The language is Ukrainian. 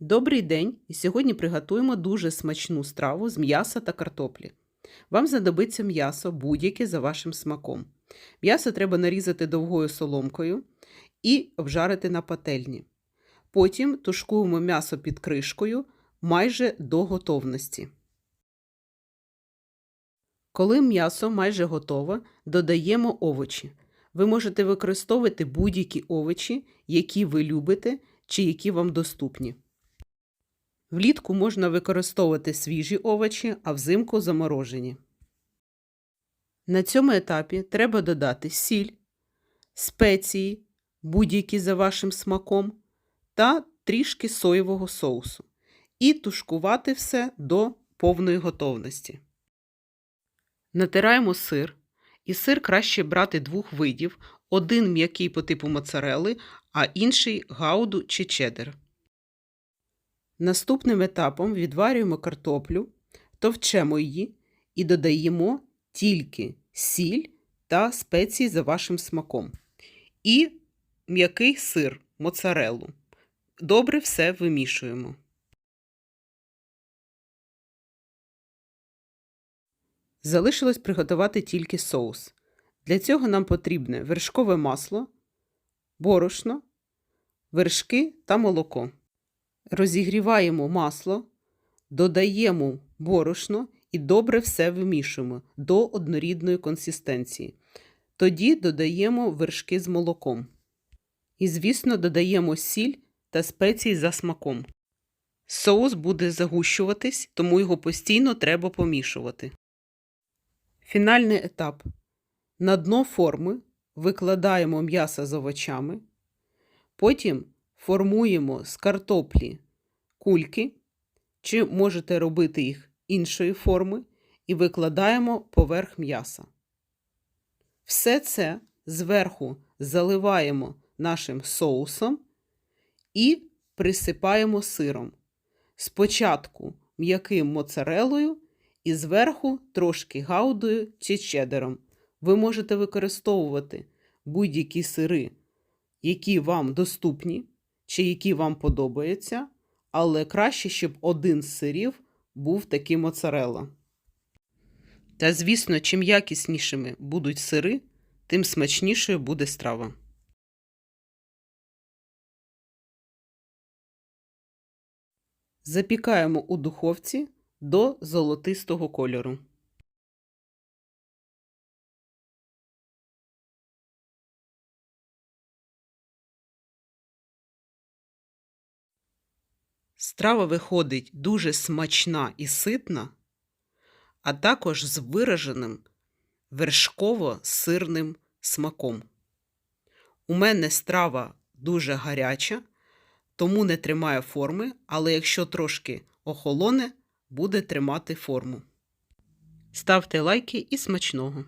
Добрий день! І сьогодні приготуємо дуже смачну страву з м'яса та картоплі. Вам знадобиться м'ясо будь-яке за вашим смаком. М'ясо треба нарізати довгою соломкою і обжарити на пательні. Потім тушкуємо м'ясо під кришкою майже до готовності. Коли м'ясо майже готове, додаємо овочі. Ви можете використовувати будь-які овочі, які ви любите чи які вам доступні. Влітку можна використовувати свіжі овочі, а взимку заморожені. На цьому етапі треба додати сіль, спеції, будь-які за вашим смаком, та трішки соєвого соусу. І тушкувати все до повної готовності. Натираємо сир. І сир краще брати двох видів: один м'який по типу моцарели, а інший гауду чи чеддер. Наступним етапом відварюємо картоплю, товчемо її і додаємо тільки сіль та спеції за вашим смаком. І м'який сир моцарелу. Добре все вимішуємо. Залишилось приготувати тільки соус. Для цього нам потрібне вершкове масло, борошно, вершки та молоко. Розігріваємо масло, додаємо борошно і добре все вимішуємо до однорідної консистенції. Тоді додаємо вершки з молоком. І, звісно, додаємо сіль та спеції за смаком. Соус буде загущуватись, тому його постійно треба помішувати. Фінальний етап. На дно форми викладаємо м'ясо з овочами. Потім формуємо з картоплі кульки, чи можете робити їх іншої форми, і викладаємо поверх м'яса. Все це зверху заливаємо нашим соусом і присипаємо сиром. Спочатку м'яким моцарелою і зверху трошки гаудою чи чедером. Ви можете використовувати будь-які сири, які вам доступні чи які вам подобаються, але краще, щоб один з сирів був такий моцарелла. Та, звісно, чим якіснішими будуть сири, тим смачнішою буде страва. Запікаємо у духовці до золотистого кольору. Страва виходить дуже смачна і ситна, а також з вираженим вершково-сирним смаком. У мене страва дуже гаряча, тому не тримає форми, але якщо трошки охолоне, буде тримати форму. Ставте лайки і смачного!